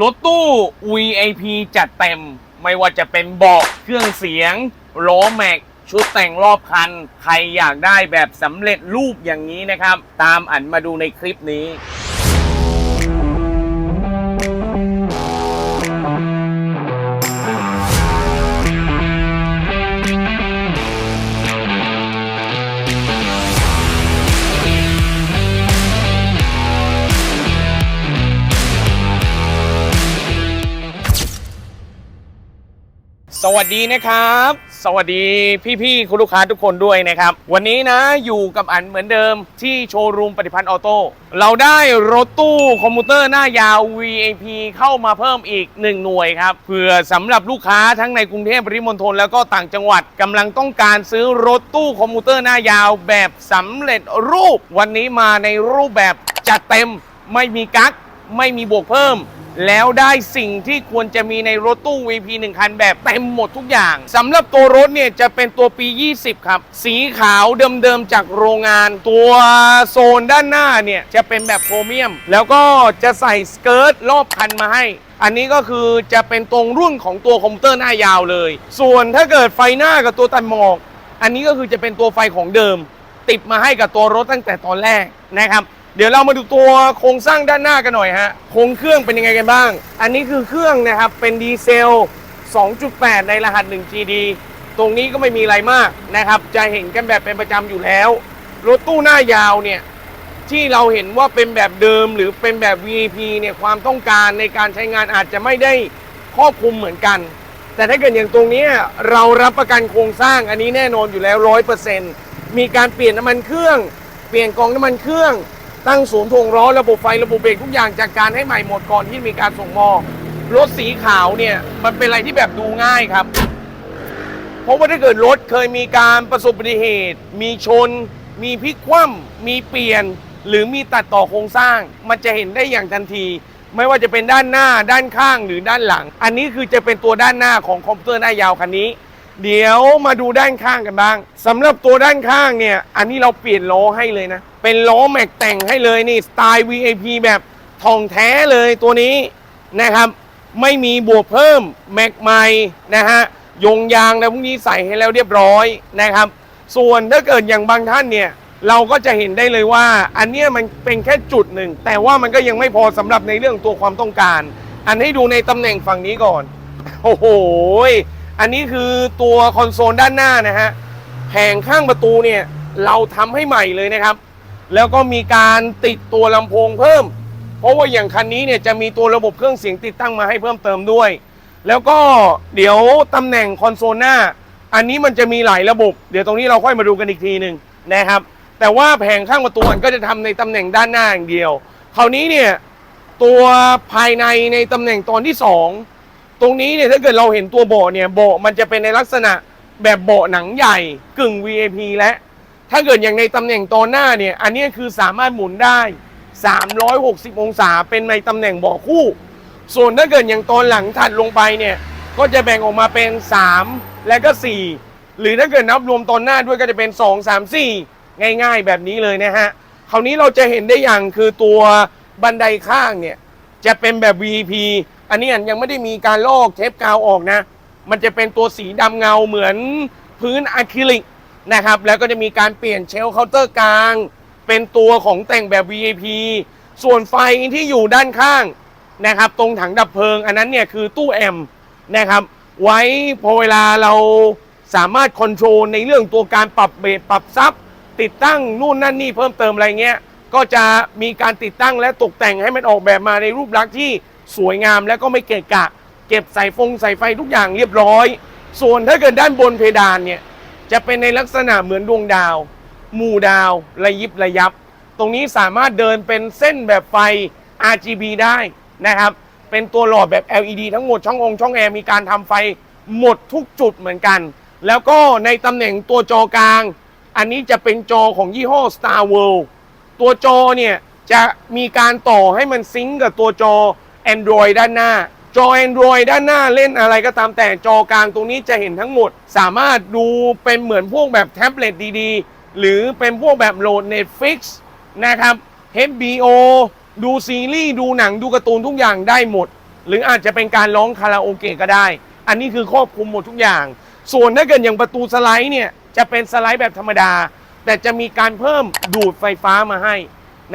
รถตู้ VIP จัดเต็ม ไม่ว่าจะเป็นเบาะเครื่องเสียงล้อแม็ก ชุดแต่งรอบคัน ใครอยากได้แบบสำเร็จรูปอย่างนี้นะครับ ตามอันมาดูในคลิปนี้ วัสดีนะครับ สวัสดีพี่ๆคุณลูกค้าทุกคนด้วยนะครับ วันนี้นะอยู่กับอันเหมือนเดิมที่โชว์รูมปฏิพันธ์ออโต้เราได้รถตู้คอมพิวเตอร์หน้ายาว VIP เข้ามาเพิ่มอีก 1 หน่วยครับเพื่อสำหรับลูกค้าทั้งในกรุงเทพปริมณฑลแล้วก็ต่างจังหวัดกำลังต้องการซื้อรถตู้คอมพิวเตอร์หน้ายาวแบบสำเร็จรูป วันนี้มาในรูปแบบจัดเต็มไม่มีกั๊กไม่มีบวกเพิ่ม แล้วได้สิ่งที่ควรจะมีในรถตู้ VP 1 คันแบบเต็มหมดทุกอย่างสำหรับตัวรถเนี่ยจะเป็นตัวปี 20 ครับ สีขาวเดิมๆจากโรงงาน ตัวโซนด้านหน้าเนี่ยจะเป็นแบบโครเมียม แล้วก็จะใส่สเกิร์ตรอบคันมาให้ อันนี้ก็คือจะเป็นตรงรุ่นของตัวคอมพิวเตอร์หน้ายาวเลย ส่วนถ้าเกิดไฟหน้ากับตัวตัดหมอก อันนี้ก็คือจะเป็นตัวไฟของเดิม ติดมาให้กับตัวรถตั้งแต่ตอนแรกนะครับ เดี๋ยวเรามาดูตัวโครงสร้างด้านหน้ากันหน่อยฮะโครงเครื่องเป็นยังไงกันบ้าง อันนี้คือเครื่องนะครับเป็นดีเซล 2.8 ในรหัส 1GD ตรงนี้ก็ไม่มีอะไรมากนะครับ จะเห็นกันแบบเป็นประจำอยู่แล้ว รถตู้หน้ายาวเนี่ย ที่เราเห็นว่าเป็นแบบเดิมหรือเป็นแบบ VIP เนี่ยความต้องการในการใช้งานอาจจะไม่ได้ครอบคลุมเหมือนกัน แต่ถ้าเกิดอย่างตรงนี้เรารับประกันโครงสร้างอันนี้แน่นอนอยู่แล้วร้อยเปอร์เซ็นต์มีการเปลี่ยนน้ำมันเครื่อง เปลี่ยนกองน้ำมันเครื่อง ตั้งศูนย์ถ่วงล้อระบบไฟระบบเบรกทุกอย่างจากการให้ใหม่หมดก่อนที่มีการส่งมอบรถสีขาวเนี่ยมันเป็นอะไรที่แบบดูง่ายครับ เพราะว่าถ้าเกิดรถเคยมีการประสบอุบัติเหตุ มีชน มีพลิกคว่ำมีเปลี่ยน หรือมีตัดต่อโครงสร้าง มันจะเห็นได้อย่างทันที ไม่ว่าจะเป็นด้านหน้าด้านข้างหรือด้านหลัง อันนี้คือจะเป็นตัวด้านหน้าของคอมพิวเตอร์หน้ายาวคันนี้ เดี๋ยวมาดูด้านข้างกันบ้างสำหรับตัวด้านข้างเนี่ย อันนี้เราเปลี่ยนล้อให้เลยนะ เป็นล้อแม็กแต่งให้เลยนี่สไตล์ VIP แบบทองแท้เลยตัวนี้นะครับ ไม่มีบวกเพิ่มแม็กใหม่นะฮะยงยางอะไรพวกนี้ใส่ให้แล้วเรียบร้อยนะครับ ส่วนถ้าเกิดอย่างบางท่านเนี่ย เราก็จะเห็นได้เลยว่า อันนี้มันเป็นแค่จุดหนึ่ง แต่ว่ามันก็ยังไม่พอสำหรับในเรื่องตัวความต้องการ อันให้ดูในตำแหน่งฝั่งนี้ก่อน โอ้โห อันนี้คือตัวคอนโซลด้านหน้านะฮะแผงข้างประตูเนี่ยเราทำให้ใหม่เลยนะครับ แล้วก็มีการติดตัวลำโพงเพิ่ม เพราะว่าอย่างคันนี้เนี่ยจะมีตัวระบบเครื่องเสียงติดตั้งมาให้เพิ่มเติมด้วย แล้วก็เดี๋ยวตำแหน่งคอนโซลหน้า อันนี้มันจะมีหลายระบบ เดี๋ยวตรงนี้เราค่อยมาดูกันอีกทีหนึ่งนะครับ แต่ว่าแผงข้างประตูก็จะทำในตำแหน่งด้านหน้าอย่างเดียว คราวนี้เนี่ยตัวภายในในตำแหน่งตอนที่สอง ตรงนี้เนี่ยถ้าเกิดเราเห็นตัวเบาะเนี่ยเบาะมันจะเป็นในลักษณะแบบเบาะหนังใหญ่กึ่ง VIP และถ้าเกิดอย่างในตำแหน่งตอนหน้าเนี่ย อันนี้คือสามารถหมุนได้ 360 องศาเป็นในตำแหน่งเบาะคู่ ส่วนถ้าเกิดอย่างตอนหลังถัดลงไปเนี่ยก็จะแบ่งออกมาเป็น 3 และก็ 4 หรือถ้าเกิดนับรวมตอนหน้าด้วยก็จะเป็น 2 3 4 ง่าย ๆ แบบนี้เลยนะฮะคราวนี้เราจะเห็นได้อย่างคือตัวบันไดข้างเนี่ยจะเป็นแบบ VP อันนี้ยังไม่ได้มีการลอกเทปกาวออกนะ มันจะเป็นตัวสีดำเงาเหมือนพื้นอะคริลิกนะครับ แล้วก็จะมีการเปลี่ยนเชลเคาน์เตอร์กลาง เป็นตัวของแต่งแบบ VIP ส่วนไฟที่อยู่ด้านข้างนะครับ ตรงถังดับเพลิง อันนั้นเนี่ยคือตู้แอมนะครับ ไว้พอเวลาเราสามารถคอนโทรลในเรื่องตัวการปรับเบสปรับซับติดตั้งนู่นนั่นนี่เพิ่มเติมอะไรเงี้ย ก็จะมีการติดตั้งและตกแต่งให้มันออกแบบมาในรูปลักษณ์ที่ สวยงามและก็ไม่เกะกะ เก็บใส่ฟงใส่ไฟทุกอย่างเรียบร้อย ส่วนถ้าเกิดด้านบนเพดานเนี่ยจะเป็นในลักษณะเหมือนดวงดาว หมู่ดาว ระยิบระยับ ตรงนี้สามารถเดินเป็นเส้นแบบไฟ RGB ได้นะครับ เป็นตัวหลอดแบบ LED ทั้งหมดช่ององค์ช่องแอร์มีการทำไฟหมดทุกจุดเหมือนกัน แล้วก็ในตำแหน่งตัวจอกลาง อันนี้จะเป็นจอของยี่ห้อ Star World ตัวจอเนี่ยจะมีการต่อให้มันซิงก์กับตัวจอ Android ด้านหน้า จอ Android ด้านหน้าเล่นอะไรก็ตามแต่จอกลางตรงนี้จะเห็นทั้งหมด สามารถดูเป็นเหมือนพวกแบบแท็บเล็ตดีๆ หรือเป็นพวกแบบโหลด Netflix นะครับ HBO ดูซีรีส์ดูหนังดูการ์ตูนทุกอย่างได้หมด หรืออาจจะเป็นการร้องคาราโอเกะก็ได้ อันนี้คือครอบคลุมหมดทุกอย่าง ส่วนถ้าเกิดอย่างประตูสไลด์เนี่ยจะเป็นสไลด์แบบธรรมดา แต่จะมีการเพิ่มดูดไฟฟ้ามาให้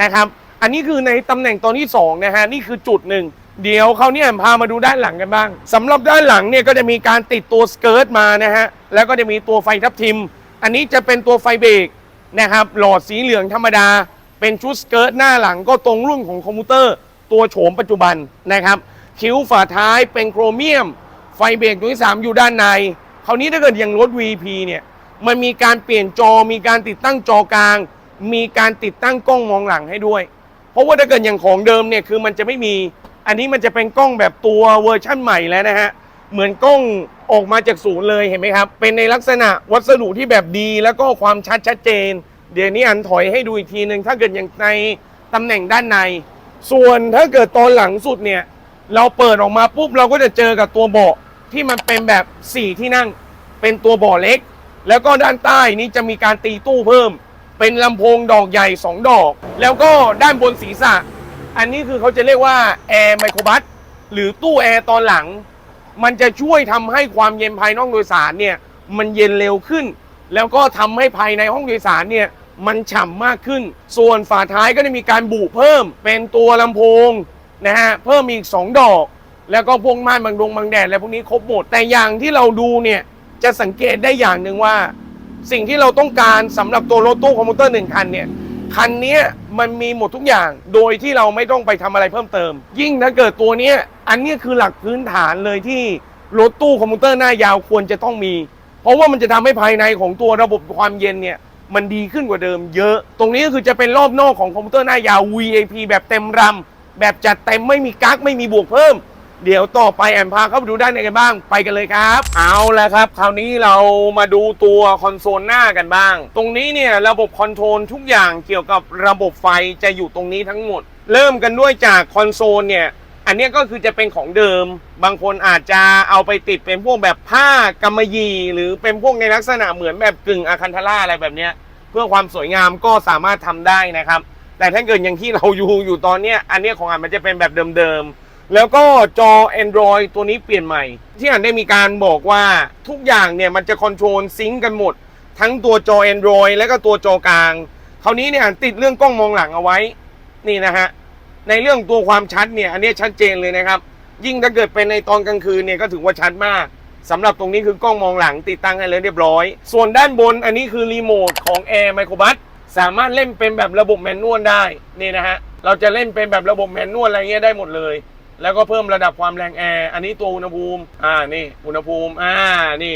นะครับ อันนี้คือในตำแหน่งตอนที่สองนะฮะนี่คือจุดหนึ่งเดี๋ยวเขาเนี่ยพามาดูด้านหลังกันบ้างสำหรับด้านหลังเนี่ยก็จะมีการติดตัวสเกิร์ตมานะฮะแล้วก็จะมีตัวไฟทับทิม อันนี้จะเป็นตัวไฟเบรกนะครับหลอดสีเหลืองธรรมดา เป็นชุดสเกิร์ตหน้าหลังก็ตรงรุ่นของคอมพิวเตอร์ ตัวโฉมปัจจุบันนะครับคิ้วฝาท้ายเป็นโครเมียม ไฟเบรกตัวที่ 3 อยู่ด้านในคราวนี้ถ้าเกิดอย่างรถ VP เนี่ยมันมีการเปลี่ยนจอมีการติดตั้งจอกลาง มีการติดตั้งกล้องมองหลังให้ด้วย ราะว่าถ้าเกิดอย่างของเดิมเนี่ยคือมันจะไม่มี อันนี้มันจะเป็นกล้องแบบตัวเวอร์ชั่นใหม่แล้วนะฮะ เหมือนกล้องออกมาจากศูนย์เลยเห็นไหมครับ เป็นในลักษณะวัสดุที่แบบดี แล้วก็ความชัดชัดเจน เดี๋ยวนี้อันถอยให้ดูอีกทีหนึ่งถ้าเกิดอย่างในตำแหน่งด้านใน ส่วนถ้าเกิดตอนหลังสุดเนี่ยเราเปิดออกมาปุ๊บเราก็จะเจอกับตัวเบาะที่มันเป็นแบบ 4 ที่นั่ง เป็นตัวเบาะเล็ก แล้วก็ด้านใต้นี้จะมีการตีตู้เพิ่ม เป็นลำโพงดอกใหญ่ 2 ดอก แล้วก็ด้านบนศีรษะ อันนี้คือเขาจะเรียกว่าแอร์ไมโครบัสหรือตู้แอร์ตอนหลัง มันจะช่วยทำให้ความเย็นภายในห้องโดยสารเนี่ยมันเย็นเร็วขึ้น แล้วก็ทำให้ภายในห้องโดยสารเนี่ยมันฉ่ำมากขึ้น ส่วนฝาท้ายก็ได้มีการบุเพิ่มเป็นตัวลำโพงนะฮะเพิ่มอีก 2 ดอก แล้วก็พวงม่านบางดวงบางแดดอะไรพวกนี้ครบหมดแต่อย่างที่เราดูเนี่ยจะสังเกตได้อย่างหนึ่งว่า สิ่งที่เราต้องการสำหรับตัวรถตู้คอมพิวเตอร์หนึ่งคันเนี่ยคันนี้มันมีหมดทุกอย่าง โดยที่เราไม่ต้องไปทำอะไรเพิ่มเติม ยิ่งถ้าเกิดตัวนี้อันนี้คือหลักพื้นฐานเลยที่รถตู้คอมพิวเตอร์หน้ายาวควรจะต้องมี เพราะว่ามันจะทำให้ภายในของตัวระบบความเย็นเนี่ยมันดีขึ้นกว่าเดิมเยอะ ตรงนี้ก็คือจะเป็นรอบนอกของคอมพิวเตอร์หน้ายาว VAP แบบเต็มรำแบบจัดเต็มไม่มีกั๊กไม่มีบวกเพิ่ม เดี๋ยวต่อไปแอมพาเข้าไปดูด้านในกันบ้างไปกันเลยครับ เอาละครับ คราวนี้เรามาดูตัวคอนโซลหน้ากันบ้าง ตรงนี้เนี่ยระบบคอนโทรลทุกอย่างเกี่ยวกับระบบไฟจะอยู่ตรงนี้ทั้งหมด เริ่มกันด้วยจากคอนโซลเนี่ยอันนี้ก็คือจะเป็นของเดิม บางคนอาจจะเอาไปติดเป็นพวกแบบผ้ากำมะหยี่ หรือเป็นพวกในลักษณะเหมือนแบบกึ่งอาคันทาร่าอะไรแบบเนี้ยเพื่อความสวยงามก็สามารถทำได้นะครับ แต่ถ้าเกิดอย่างที่เราอยู่อยู่ตอนเนี้ยอันนี้ของอันมันจะเป็นแบบเดิมๆ แล้วก็จอ Android ตัวนี้เปลี่ยนใหม่ ที่อันได้มีการบอกว่าทุกอย่างเนี่ยมันจะคอนโทรลซิงกันหมด ทั้งตัวจอ Android และก็ตัวจอกลาง คราวนี้เนี่ยอันติดเรื่องกล้องมองหลังเอาไว้ นี่นะฮะ ในเรื่องตัวความชัดเนี่ย อันนี้ชัดเจนเลยนะครับ ยิ่งถ้าเกิดเป็นในตอนกลางคืนเนี่ยก็ถือว่าชัดมากสำหรับตรงนี้คือกล้องมองหลังติดตั้งให้เลยเรียบร้อย ส่วนด้านบนอันนี้คือรีโมทของ Air Microbus สามารถเล่นเป็นแบบระบบแมนนวลได้ นี่นะฮะ เราจะเล่นเป็นแบบระบบแมนนวลอะไรเงี้ยได้หมดเลย แล้วก็เพิ่มระดับความแรงแอร์ อันนี้ตัวอุณหภูมิ อ่า นี่ อุณหภูมิ อ่า นี่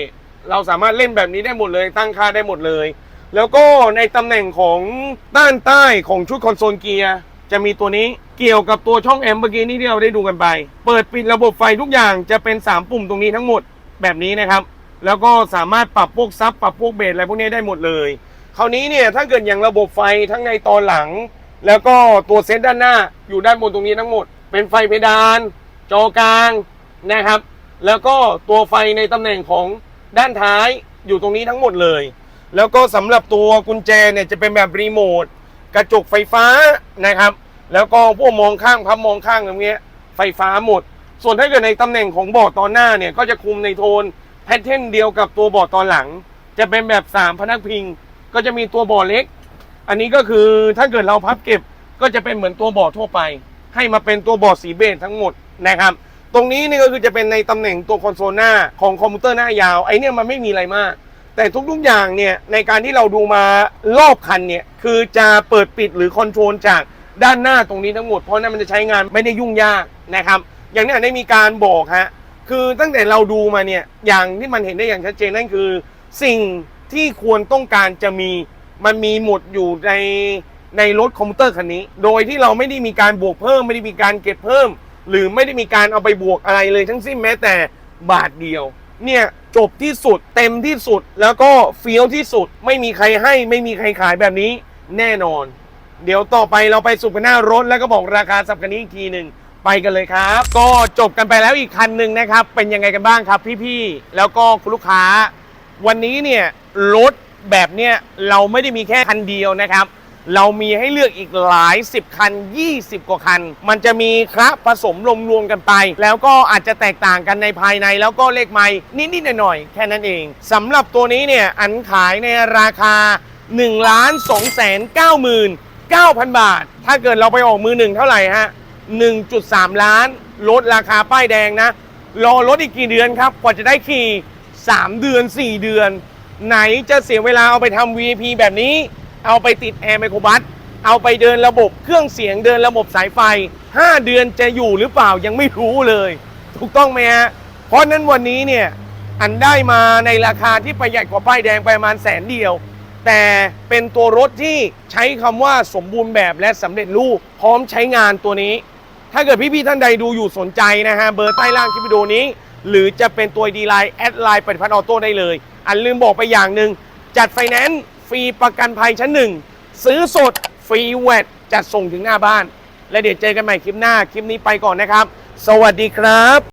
เราสามารถเล่นแบบนี้ได้หมดเลย ตั้งค่าได้หมดเลย แล้วก็ในตำแหน่งของด้านใต้ของชุดคอนโซลเกียร์ จะมีตัวนี้ เกี่ยวกับตัวช่องแอมเมื่อกี้นี้ที่เราได้ดูกันไป เปิดปิดระบบไฟทุกอย่างจะเป็น 3 ปุ่มตรงนี้ทั้งหมดแบบนี้นะครับ แล้วก็สามารถปรับพวกซับปรับพวกเบสอะไรพวกนี้ได้หมดเลย คราวนี้เนี่ยถ้าเกิดอย่างระบบไฟทั้งในตอนหลัง แล้วก็ตัวเซตด้านหน้าอยู่ด้านบนตรงนี้ทั้งหมด เป็นไฟเพดาน จอกลางนะครับ แล้วก็ตัวไฟในตำแหน่งของด้านท้ายอยู่ตรงนี้ทั้งหมดเลย แล้วก็สำหรับตัวกุญแจเนี่ยจะเป็นแบบรีโมทกระจกไฟฟ้านะครับ แล้วก็พวกมองข้างพับมองข้างอย่างเงี้ยไฟฟ้าหมด ส่วนถ้าเกิดในตำแหน่งของเบาะตอนหน้าเนี่ยก็จะคุมในโทนแพทเทิร์นเดียวกับตัวเบาะตอนหลัง จะเป็นแบบ 3 พนักพิง ก็จะมีตัวเบาะเล็ก อันนี้ก็คือถ้าเกิดเราพับเก็บก็จะเป็นเหมือนตัวเบาะทั่วไป ให้มาเป็นตัวเบาะสีเบจทั้งหมดนะครับตรงนี้นี่ก็คือจะเป็นในตำแหน่งตัวคอนโซลหน้าของคอมพิวเตอร์หน้ายาวไอเนี่ยมันไม่มีอะไรมาก แต่ทุกๆอย่างเนี่ยในการที่เราดูมารอบคันเนี่ยคือจะเปิดปิดหรือคอนโทรลจากด้านหน้าตรงนี้ทั้งหมดเพราะนั่นมันจะใช้งานไม่ได้ยุ่งยากนะครับ อย่างนี้ได้มีการบอกฮะคือตั้งแต่เราดูมาเนี่ยอย่างที่มันเห็นได้อย่างชัดเจนนั่นคือ สิ่งที่ควรต้องการจะมีมันมีหมดอยู่ใน ในรถคอมพิวเตอร์คันนี้ โดยที่เราไม่ได้มีการบวกเพิ่ม ไม่ได้มีการเก็บเพิ่ม หรือไม่ได้มีการเอาไปบวกอะไรเลยทั้งสิ้นแม้แต่บาทเดียว เนี่ยจบที่สุดเต็มที่สุดแล้วก็เฟี้ยวที่สุดไม่มีใครให้ ไม่มีใครขายแบบนี้แน่นอน เดี๋ยวต่อไปเราไปสุกันหน้ารถแล้วก็บอกราคาสับกันนี้อีกทีหนึ่งไปกันเลยครับ ก็จบกันไปแล้วอีกคันหนึ่งนะครับ เป็นยังไงกันบ้างครับพี่ๆแล้วก็คุณลูกค้า วันนี้เนี่ยรถแบบเนี้ยเราไม่ได้มีแค่คันเดียวนะครับ เรามีให้เลือกอีกหลาย 10 คัน 20 กว่าคัน มันจะมีคระผสมรวมๆกันไป แล้วก็อาจจะแตกต่างกันในภายในแล้วก็เลขไม้นิดๆหน่อยๆแค่นั้นเองสำหรับตัวนี้เนี่ยอันขายในราคา 1 2 9 9 0 0 0 บาท ถ้าเกิดเราไปออกมือหนึ่งเท่าไหร่ฮะ 1.3 ล้านลดราคาป้ายแดงนะ รอรถอีกกี่เดือนครับกว่าจะได้ขี่ 3 เดือน 4 เดือน ไหนจะเสียเวลาเอาไปทำ VIP แบบนี้ เอาไปติดแอร์ไมโครบัสเอาไปเดินระบบเครื่องเสียงเดินระบบสายไฟ 5 เดือนจะอยู่หรือเปล่ายังไม่รู้เลย ถูกต้องไหมฮะเพราะนั้นวันนี้เนี่ยอันได้มาในราคาที่ประหยัดกว่าป้ายแดงไปประมาณแสนเดียว แต่เป็นตัวรถที่ใช้คำว่าสมบูรณ์แบบและสำเร็จรูปพร้อมใช้งานตัวนี้ ถ้าเกิดพี่ๆท่านใดดูอยู่สนใจนะฮะเบอร์ใต้ล่างคลิปวิดีโอนี้ หรือจะเป็นตัวดีไลน์แอดไลน์ปฏิพัฒน์ออโต้ได้เลย อันลืมบอกไปอย่างหนึ่งจัดไฟแนนซ์ ฟรีประกันภัยชั้นหนึ่งซื้อสดฟรีแวดจัดส่งถึงหน้าบ้าน และเดี๋ยวเจอกันใหม่คลิปหน้า คลิปนี้ไปก่อนนะครับ สวัสดีครับ